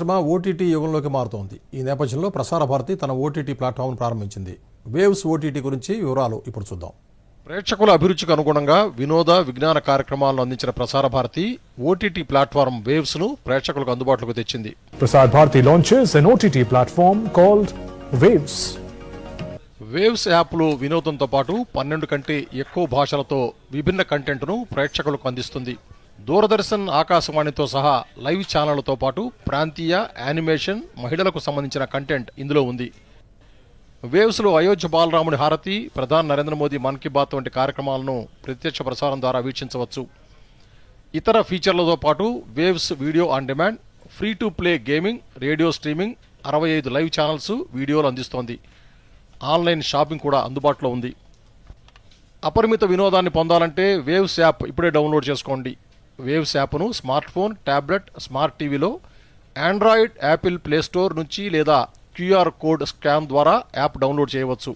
పరిశ్రమ ఓటీటీ యుగంలోకి మారుతోంది. ఈ నేపథ్యంలో ప్రసార భారతి తన ఓటీటీ ప్లాట్ఫామ్ ప్రారంభించింది. వేవ్స్ ఓటీటీ గురించి వివరాలు ఇప్పుడు చూద్దాం. ప్రేక్షకుల అభిరుచికి అనుగుణంగా వినోద విజ్ఞాన కార్యక్రమాలను అందించిన ప్రసార భారతి ఓటీటీ ప్లాట్ఫామ్ వేవ్స్ను ప్రేక్షకులకు అందుబాటులోకి తెచ్చింది. Prasad Bharati launches an OTT platform called Waves. Waves యాప్లో వినోదంతో పాటు పన్నెండు కంటే ఎక్కువ భాషలతో విభిన్న కంటెంట్ను ప్రేక్షకులకు అందిస్తుంది. దూరదర్శన్ ఆకాశవాణితో సహా లైవ్ ఛానళ్ళతో పాటు ప్రాంతీయ యానిమేషన్ మహిళలకు సంబంధించిన కంటెంట్ ఇందులో ఉంది. వేవ్స్లో అయోధ్య బాలరాముడి హారతి ప్రధాని నరేంద్ర మోదీ మన్ కీ బాత్ వంటి కార్యక్రమాలను ప్రత్యక్ష ప్రసారం ద్వారా వీక్షించవచ్చు. ఇతర ఫీచర్లతో పాటు Waves video on demand free to play gaming radio streaming అరవై ఐదు లైవ్ ఛానల్స్ వీడియోలు అందిస్తోంది. ఆన్లైన్ షాపింగ్ కూడా అందుబాటులో ఉంది. అపరిమిత వినోదాన్ని పొందాలంటే వేవ్స్ యాప్ ఇప్పుడే డౌన్లోడ్ చేసుకోండి. వేవ్స్ యాప్ను స్మార్ట్ ఫోన్ ట్యాబ్లెట్ స్మార్ట్ టీవీలో ఆండ్రాయిడ్ యాపిల్ ప్లే స్టోర్ నుంచి లేదా క్యూఆర్ కోడ్ స్కాన్ ద్వారా యాప్ డౌన్లోడ్ చేయవచ్చు.